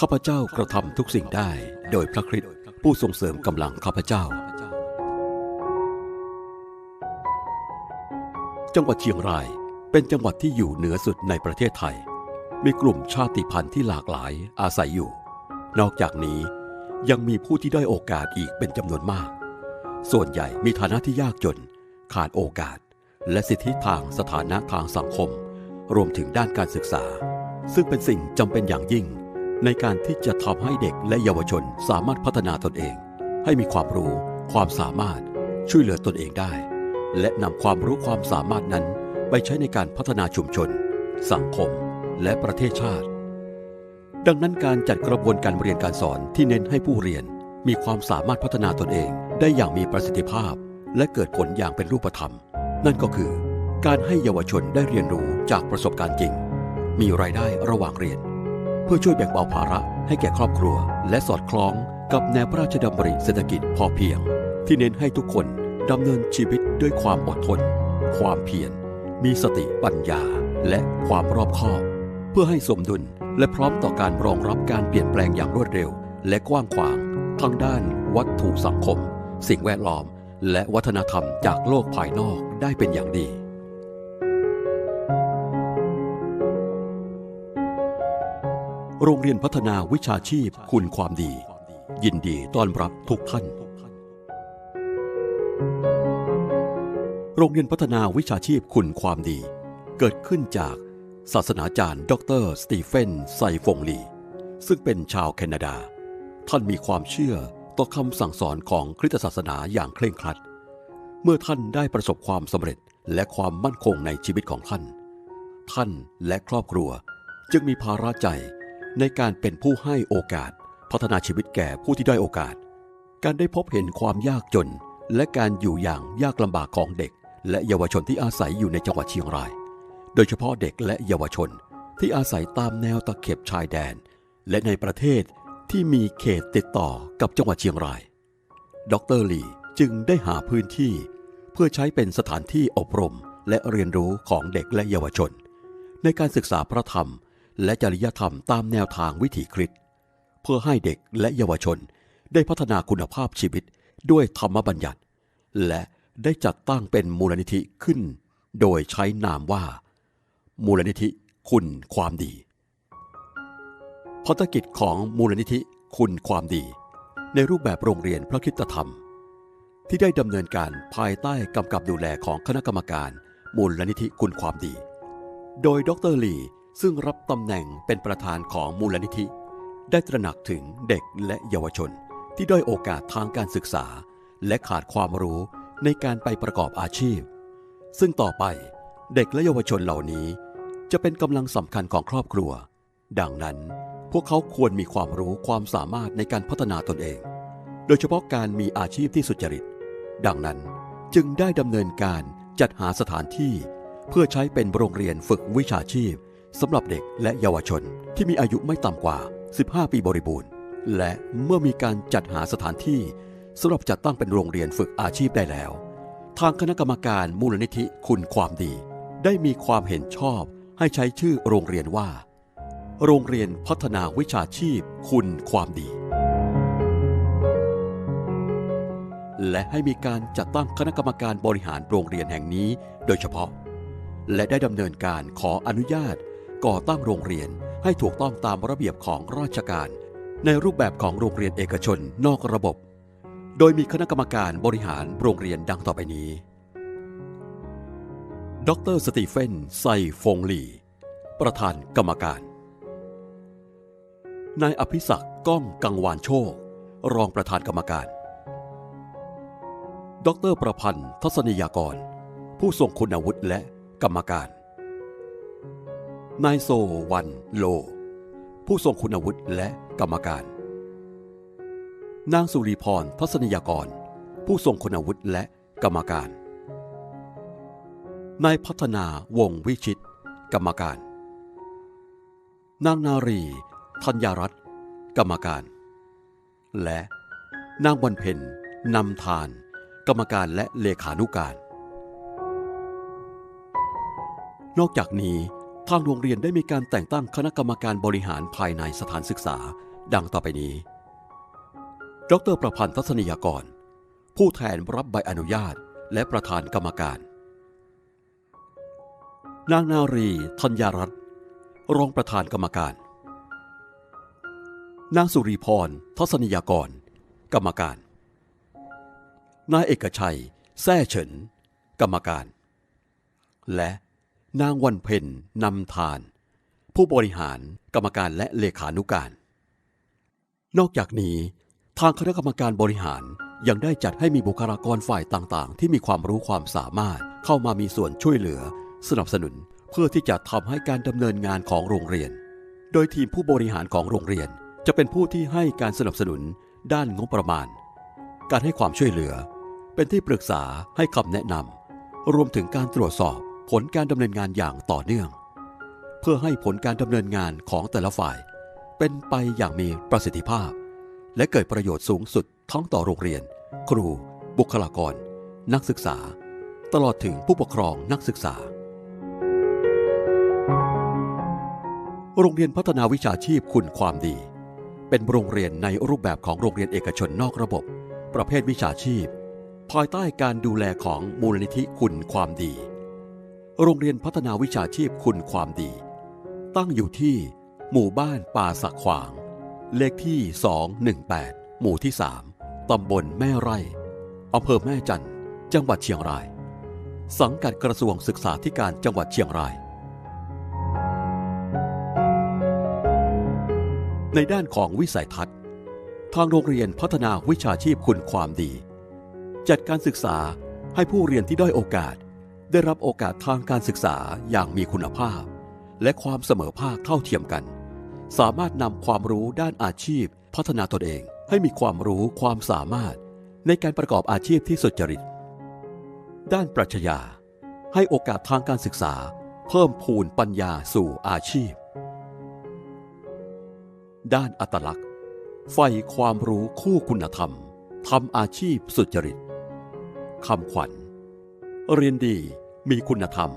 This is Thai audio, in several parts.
ข้าพเจ้ากระทำทุกสิ่งได้โดยพระคริสต์ผู้ทรงเสริมกำลังข้าพเจ้า จังหวัดเชียงรายเป็นจังหวัดที่อยู่เหนือสุดในประเทศไทย มีกลุ่มชาติพันธุ์ที่หลากหลายอาศัยอยู่ นอกจากนี้ยังมีผู้ที่ได้โอกาสอีกเป็นจำนวนมาก ส่วนใหญ่มีฐานะที่ยากจน ขาดโอกาส และสิทธิทางสถานะทางสังคม รวมถึงด้านการศึกษา ซึ่งเป็นสิ่งจำเป็นอย่างยิ่ง ในการที่จะทำให้เด็กและเยาวชนสามารถพัฒนาตนเอง ให้มีความรู้ ความสามารถ ช่วยเหลือตนเองได้ และนำความรู้ความสามารถนั้น ไปใช้ในการพัฒนาชุมชน สังคม และประเทศชาติ ดังนั้นการจัดกระบวนการเรียนการสอนที่เน้นให้ผู้เรียน มีความสามารถพัฒนาตนเองได้อย่างมีประสิทธิภาพ และเกิดผลอย่างเป็นรูปธรรม นั่นก็คือ การให้เยาวชนได้เรียนรู้จากประสบการณ์จริง มีรายได้ระหว่างเรียน เพื่อช่วยแบ่งเบาภาระให้แก่ครอบครัว และสอดคล้องกับแนวพระราชดำริเศรษฐกิจพอเพียง ที่เน้นให้ทุกคนดำเนินชีวิตด้วยความอดทน ความเพียร มีสติปัญญา และความรอบคอบ เพื่อให้สมดุลและพร้อมต่อการรองรับการเปลี่ยนแปลงอย่างรวดเร็ว และกว้างขวางทั้งด้านวัตถุสังคม สิ่งแวดล้อม และวัฒนธรรมจากโลกภายนอกได้เป็นอย่างดี โรงเรียนพัฒนาวิชาชีพคุณความดี ยินดีต้อนรับทุกท่าน โรงเรียนพัฒนาวิชาชีพคุณความดี เกิดขึ้นจากศาสนาจารย์ ดรสตีเฟนไซฟงลี ซึ่งเป็นชาวแคนาดา ท่านมีความเชื่อต่อคำสั่งสอนของคริสตศาสนาอย่างเคร่งครัด เมื่อท่านได้ประสบความสำเร็จและความมั่นคงในชีวิตของท่าน ท่านและครอบครัวจึงมีภาระใจ ในการเป็นผู้ให้โอกาส พัฒนาชีวิตแก่ผู้ที่ได้โอกาส การได้พบเห็นความยากจน และการอยู่อย่างยากลำบากของเด็ก และเยาวชนที่อาศัยอยู่ในจังหวัดเชียงราย โดยเฉพาะเด็กและเยาวชนที่อาศัยตามแนวตะเข็บชายแดน และในประเทศที่มีเขตติดต่อกับจังหวัดเชียงราย ดรลีจึงได้หาพื้นที่ เพื่อใช้เป็นสถานที่อบรมและเรียนรู้ของเด็กและเยาวชน ในการศึกษาพระธรรม และจริยธรรมตามแนวทางวิถีคริสต์เพื่อให้เด็กและเยาวชนได้พัฒนาคุณภาพชีวิตด้วยธรรมบัญญัติ และได้จัดตั้งเป็นมูลนิธิขึ้น โดยใช้นามว่า มูลนิธิคุณความดีภารกิจของมูลนิธิคุณความดี ในรูปแบบโรงเรียนพระคิตธรรม ที่ได้ดำเนินการภายใต้กำกับดูแลของคณะกรรมการมูลนิธิคุณความดี โดยดรลี ซึ่งรับตำแหน่งเป็นประธานของมูลนิธิ ได้ตระหนักถึงเด็กและเยาวชน ที่ด้อยโอกาสทางการศึกษา และขาดความรู้ในการไปประกอบอาชีพ ซึ่งต่อไปเด็กและเยาวชนเหล่านี้ จะเป็นกำลังสำคัญของครอบครัว ดังนั้นพวกเขาควรมีความรู้ความสามารถในการพัฒนาตนเอง โดยเฉพาะการมีอาชีพที่สุจริต ดังนั้นจึงได้ดำเนินการจัดหาสถานที่ เพื่อใช้เป็นโรงเรียนฝึกวิชาชีพ สำหรับเด็กและเยาวชนที่มีอายุไม่ต่ำกว่า 15 ปีบริบูรณ์ และเมื่อมีการจัดหาสถานที่สำหรับจัดตั้งเป็นโรงเรียนฝึกอาชีพได้แล้ว ทางคณะกรรมการมูลนิธิคุณความดี ได้มีความเห็นชอบให้ใช้ชื่อโรงเรียนว่า โรงเรียนพัฒนาวิชาชีพคุณความดี และให้มีการจัดตั้งคณะกรรมการบริหารโรงเรียนแห่งนี้โดยเฉพาะ และได้ดำเนินการขออนุญาต ก่อตั้งโรงเรียนให้ถูกต้องตามระเบียบของราชการ ในรูปแบบของโรงเรียนเอกชนนอกระบบ โดยมีคณะกรรมการบริหารโรงเรียนดังต่อไปนี้ ดรสตีเฟนไซฟงลี ประธานกรรมการ นายอภิศักดิ์ก้องกังวานโชค รองประธานกรรมการ ดรประพันธ์ทัศนียากร ผู้ทรงคุณวุฒิและกรรมการ นายโซวันโล ผู้ทรงคุณวุฒิและกรรมการ นางสุริพรทัศนียากร ผู้ทรงคุณวุฒิและกรรมการ นายพัฒนาวงวิชิต กรรมการ นางนารีธัญญรัตน์กรรมการ และนางวันเพ็ญนำทาน กรรมการและเลขานุการ นอกจากนี้ ทางโรงเรียนได้มีการแต่งตั้งคณะกรรมการบริหารภายในสถานศึกษา ดังต่อไปนี้ ดรประพันธ์ทัศนียกร ผู้แทนรับใบอนุญาตและประธานกรรมการ นางนารีธัญญรัตน์รองประธานกรรมการ นางสุริพรทัศนียกร กรรมการ นายเอกชัยแซ่เฉิน กรรมการ และ นางวันเพ็ญนำทาน ผู้บริหารกรรมการและเลขานุการ นอกจากนี้ ทางคณะกรรมการบริหารยังได้จัดให้มีบุคลากรฝ่ายต่างๆ ที่มีความรู้ความสามารถเข้ามามีส่วนช่วยเหลือ สนับสนุนเพื่อที่จะทำให้การดำเนินงานของโรงเรียน โดยทีมผู้บริหารของโรงเรียนจะเป็นผู้ที่ให้การสนับสนุนด้านงบประมาณ การให้ความช่วยเหลือ เป็นที่ปรึกษาให้คำแนะนำรวมถึงการตรวจสอบ ผลการดำเนินงานอย่างต่อเนื่อง เพื่อให้ผลการดำเนินงานของแต่ละฝ่าย เป็นไปอย่างมีประสิทธิภาพ และเกิดประโยชน์สูงสุดทั้งต่อโรงเรียน ครู บุคลากร นักศึกษา ตลอดถึงผู้ปกครองนักศึกษา โรงเรียนพัฒนาวิชาชีพคุณความดี เป็นโรงเรียนในรูปแบบของโรงเรียนเอกชนนอกระบบ ประเภทวิชาชีพ ภายใต้การดูแลของมูลนิธิคุณความดี โรงเรียนพัฒนาวิชาชีพคุณความดี ตั้งอยู่ที่หมู่บ้านป่าสักขวาง เลขที่ 218 หมู่ที่ 3 ตำบลแม่ไร่อำเภอแม่จันต์จังหวัดเชียงราย สังกัดกระทรวงศึกษาธิการจังหวัดเชียงราย ในด้านของวิสัยทัศน์ ทางโรงเรียนพัฒนาวิชาชีพคุณความดี จัดการศึกษาให้ผู้เรียนที่ด้อยโอกาส ได้รับโอกาสทางการศึกษาอย่างมีคุณภาพ และความเสมอภาคเท่าเทียมกัน สามารถนำความรู้ด้านอาชีพ พัฒนาตนเองให้มีความรู้ความสามารถ ในการประกอบอาชีพที่สุจริต ด้านปรัชญา ให้โอกาสทางการศึกษา เพิ่มพูนปัญญาสู่อาชีพ ด้านอัตลักษณ์ใฝ่ความรู้คู่คุณธรรมทำอาชีพสุจริตคำขวัญ เรียนดี มีคุณธรรม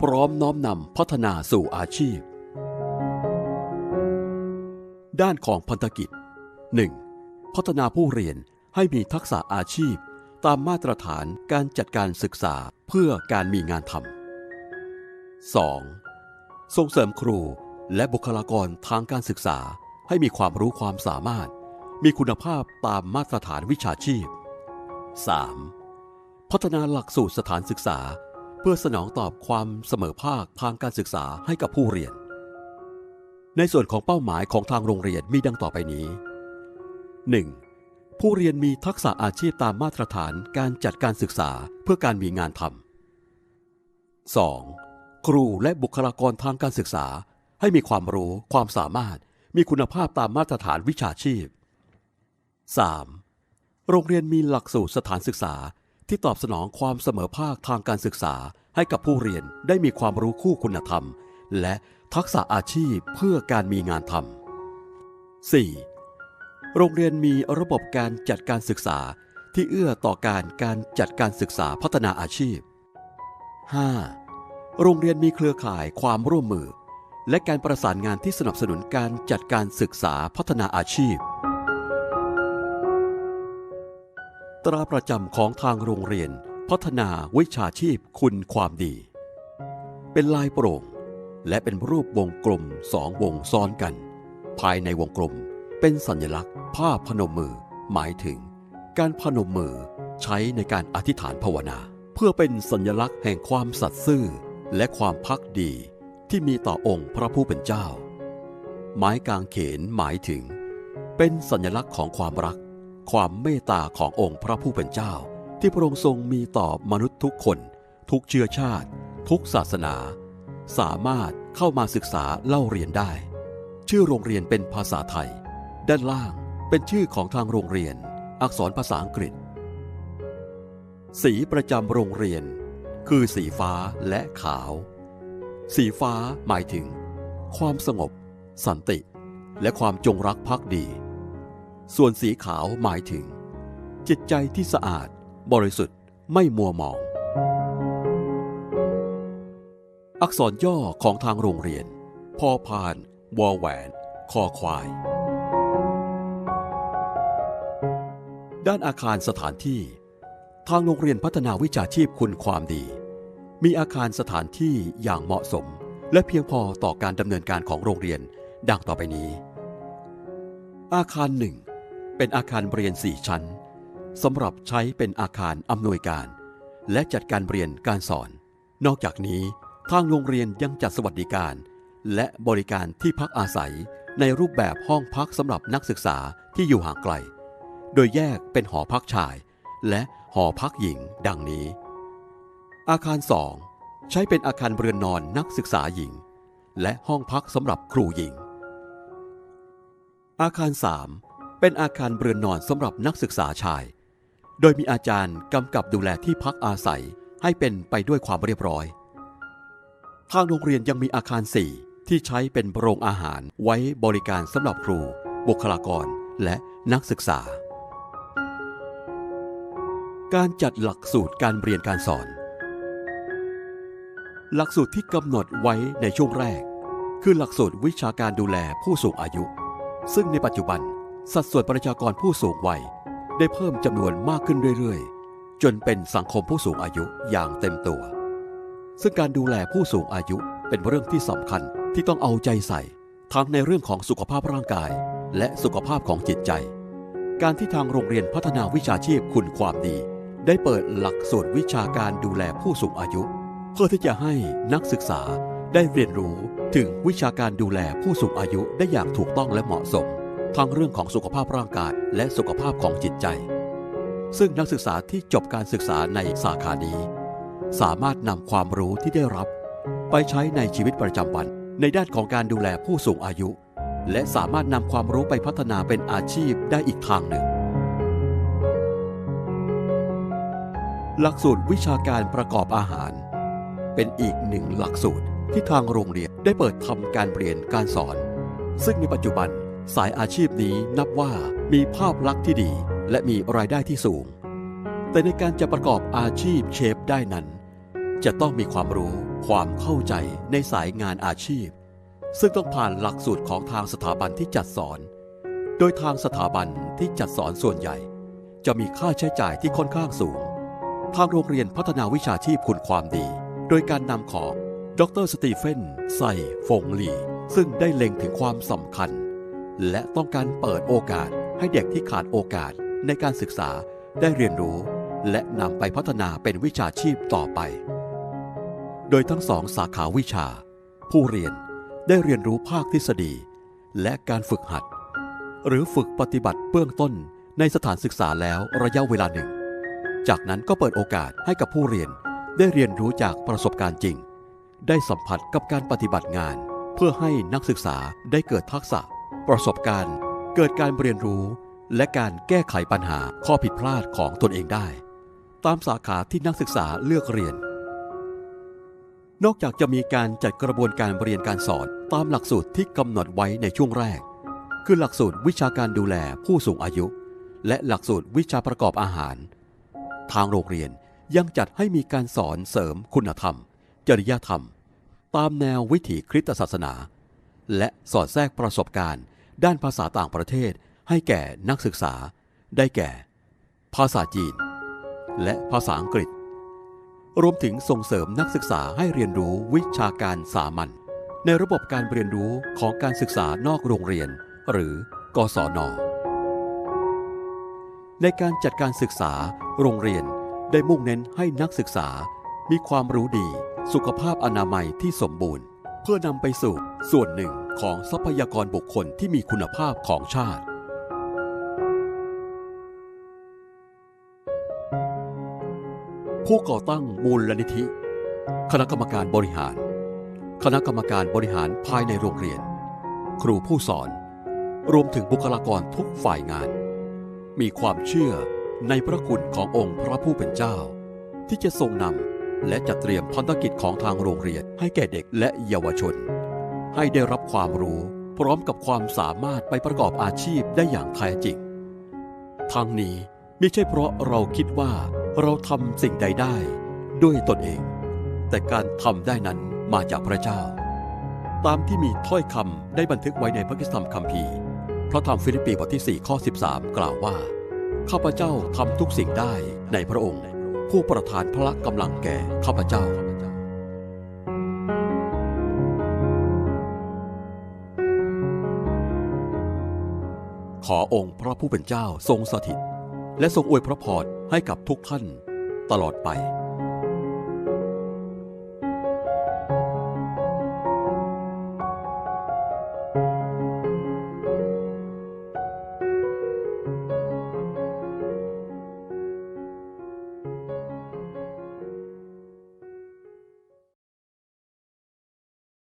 พร้อมน้อมนำพัฒนาสู่อาชีพ ด้านของพันธกิจ 1. พัฒนาผู้เรียนให้มีทักษะอาชีพ ตามมาตรฐานการจัดการศึกษาเพื่อการมีงานทำ 2. ส่งเสริมครูและบุคลากรทางการศึกษาให้มีความรู้ความสามารถ มีคุณภาพตามมาตรฐานวิชาชีพ 3. พัฒนาหลักสูตรสถานศึกษา เพื่อสนองตอบความเสมอภาคทางการศึกษาให้กับผู้เรียน ในส่วนของเป้าหมายของทางโรงเรียนมีดังต่อไปนี้ 1. ผู้เรียนมีทักษะอาชีพตามมาตรฐานการจัดการศึกษาเพื่อการมีงานทำ 2. ครูและบุคลากรทางการศึกษา ให้มีความรู้ความสามารถมีคุณภาพตามมาตรฐานวิชาชีพ 3. โรงเรียนมีหลักสูตรสถานศึกษา ที่ตอบสนองความเสมอภาคทางการศึกษาให้กับผู้เรียนได้มีความรู้คู่คุณธรรม และทักษะอาชีพเพื่อการมีงานทำ 4. โรงเรียนมีระบบการจัดการศึกษาที่เอื้อต่อการการจัดการศึกษาพัฒนาอาชีพ 5. โรงเรียนมีเครือข่ายความร่วมมือ และการประสานงานที่สนับสนุนการจัดการศึกษาพัฒนาอาชีพ ตราประจำของทางโรงเรียน พัฒนาวิชาชีพคุณความดี เป็นลายโปร่ง และเป็นรูปวงกลมสองวงซ้อนกัน ภายในวงกลมเป็นสัญลักษณ์ผ้าพนมมือ หมายถึง การพนมมือใช้ในการอธิษฐานภาวนา เพื่อเป็นสัญลักษณ์แห่งความสัตย์ซื่อและความพักดีที่มีต่อองค์พระผู้เป็นเจ้า ไม้กางเขนหมายถึง เป็นสัญลักษณ์ของความรัก ความเมตตาขององค์พระผู้เป็นเจ้า ที่พระองค์ทรงมีต่อมนุษย์ทุกคน ทุกเชื้อชาติ ทุกศาสนา สามารถเข้ามาศึกษาเล่าเรียนได้ ชื่อโรงเรียนเป็นภาษาไทย ด้านล่างเป็นชื่อของทางโรงเรียน อักษรภาษาอังกฤษ สีประจำโรงเรียน คือสีฟ้าและขาว สีฟ้าหมายถึง ความสงบ สันติ และความจงรักภักดี ส่วนสีขาวหมายถึง จิตใจที่สะอาด บริสุทธิ์ไม่มัวหมอง อักษรย่อของทางโรงเรียน พอพานวอแหวน คอควาย ด้านอาคารสถานที่ ทางโรงเรียนพัฒนาวิชาชีพคุณความดี มีอาคารสถานที่อย่างเหมาะสม และเพียงพอต่อการดำเนินการของโรงเรียนดังต่อไปนี้อาคารหนึ่ง เป็นอาคารเรียนสี่ชั้นสำหรับใช้เป็นอาคารอำนวยการ และจัดการเรียนการสอน นอกจากนี้ทางโรงเรียนยังจัดสวัสดิการ และบริการที่พักอาศัยในรูปแบบห้องพักสำหรับนักศึกษาที่อยู่ห่างไกล โดยแยกเป็นหอพักชาย และหอพักหญิงดังนี้ อาคารสองใช้เป็นอาคารเรือนนอนนักศึกษาหญิง และห้องพักสำหรับครูหญิง อาคารสาม เป็นอาคารเรือนนอนสำหรับนักศึกษาชาย โดยมีอาจารย์กำกับดูแลที่พักอาศัยให้เป็นไปด้วยความเรียบร้อย ทางโรงเรียนยังมีอาคาร4ที่ใช้เป็นโรงอาหารไว้บริการสำหรับครู บุคลากร และนักศึกษา การจัดหลักสูตรการเรียนการสอน หลักสูตรที่กำหนดไว้ในช่วงแรก คือหลักสูตรวิชาการดูแลผู้สูงอายุ ซึ่งในปัจจุบัน สัดส่วนประชากรผู้สูงวัยได้เพิ่มจำนวนมากขึ้นเรื่อยๆ จนเป็นสังคมผู้สูงอายุอย่างเต็มตัว ซึ่งการดูแลผู้สูงอายุเป็นเรื่องที่สำคัญที่ต้องเอาใจใส่ ทั้งในเรื่องของสุขภาพร่างกาย และสุขภาพของจิตใจ การที่ทางโรงเรียนพัฒนาวิชาชีพคุณความดี ได้เปิดหลักสูตรวิชาการดูแลผู้สูงอายุ เพื่อที่จะให้นักศึกษาได้เรียนรู้ถึงวิชาการดูแลผู้สูงอายุได้อย่างถูกต้องและเหมาะสม ทั้งเรื่องของสุขภาพร่างกายและสุขภาพของจิตใจ ซึ่งนักศึกษาที่จบการศึกษาในสาขานี้ สามารถนำความรู้ที่ได้รับ ไปใช้ในชีวิตประจำวัน ในด้านของการดูแลผู้สูงอายุ และสามารถนำความรู้ไปพัฒนาเป็นอาชีพได้อีกทางหนึ่ง หลักสูตรวิชาการประกอบอาหาร เป็นอีกหนึ่งหลักสูตรที่ทางโรงเรียนได้เปิดทำการเรียนการสอน ซึ่งในปัจจุบัน สายอาชีพนี้นับว่ามีภาพลักษณ์ที่ดี และมีรายได้ที่สูง แต่ในการจะประกอบอาชีพเชฟได้นั้น จะต้องมีความรู้ความเข้าใจในสายงานอาชีพ ซึ่งต้องผ่านหลักสูตรของทางสถาบันที่จัดสอน โดยทางสถาบันที่จัดสอนส่วนใหญ่ จะมีค่าใช้จ่ายที่ค่อนข้างสูง ทางโรงเรียนพัฒนาวิชาชีพคุณความดี โดยการนำของดรสตีเฟนไซฟงหลีซึ่งได้เล็งถึงความสำคัญ และต้องการเปิดโอกาสให้เด็กที่ขาดโอกาสในการศึกษาได้เรียนรู้ และนำไปพัฒนาเป็นวิชาชีพต่อไป โดยทั้งสองสาขาวิชา ผู้เรียนได้เรียนรู้ภาคทฤษฎี และการฝึกหัด หรือฝึกปฏิบัติเบื้องต้นในสถานศึกษาแล้วระยะเวลาหนึ่ง จากนั้นก็เปิดโอกาสให้กับผู้เรียนได้เรียนรู้จากประสบการณ์จริง ได้สัมผัสกับการปฏิบัติงาน เพื่อให้นักศึกษาได้เกิดทักษะ ประสบการณ์ เกิดการเรียนรู้ และการแก้ไขปัญหาข้อผิดพลาดของตนเองได้ ตามสาขาที่นักศึกษาเลือกเรียน นอกจากจะมีการจัดกระบวนการเรียนการสอนตามหลักสูตรที่กำหนดไว้ในช่วงแรก คือหลักสูตรวิชาการดูแลผู้สูงอายุ และหลักสูตรวิชาประกอบอาหาร ทางโรงเรียนยังจัดให้มีการสอนเสริมคุณธรรม จริยธรรม ตามแนววิถีคริสตศาสนา และสอดแทรกประสบการณ์ ด้านภาษาต่างประเทศให้แก่นักศึกษา ได้แก่ ภาษาจีน และภาษาอังกฤษ รวมถึงส่งเสริมนักศึกษาให้เรียนรู้วิชาการสามัญในระบบการเรียนรู้ของการศึกษานอกโรงเรียน หรือกศน ในการจัดการศึกษาโรงเรียนได้มุ่งเน้นให้นักศึกษา มีความรู้ดี สุขภาพอนามัยที่สมบูรณ์ เพื่อนำไปสู่ส่วนหนึ่ง ของทรัพยากรบุคคลที่มีคุณภาพของชาติ ผู้ก่อตั้งมูลนิธิ คณะกรรมการบริหาร คณะกรรมการบริหารภายในโรงเรียน ครูผู้สอน รวมถึงบุคลากรทุกฝ่ายงาน มีความเชื่อในพระคุณขององค์พระผู้เป็นเจ้า ที่จะทรงนำและจัดเตรียมพันธกิจของทางโรงเรียนให้แก่เด็กและเยาวชน ให้ได้รับความรู้ พร้อมกับความสามารถไปประกอบอาชีพได้อย่างแท้จริง ทั้งนี้ไม่ใช่เพราะเราคิดว่าเราทำสิ่งใดได้ด้วยตนเอง แต่การทำได้นั้นมาจากพระเจ้า ตามที่มีถ้อยคำได้บันทึกไว้ในพระคัมภีร์คัมภีร์พระธรรมฟิลิปปีบทที่ 4 ข้อ 13 กล่าวว่า ข้าพเจ้าทำทุกสิ่งได้ในพระองค์ ผู้ประทานพละกำลังแก่ข้าพเจ้า ขอองค์พระผู้เป็นเจ้าทรงสถิต และทรงอวยพระพรให้กับทุกท่านตลอดไป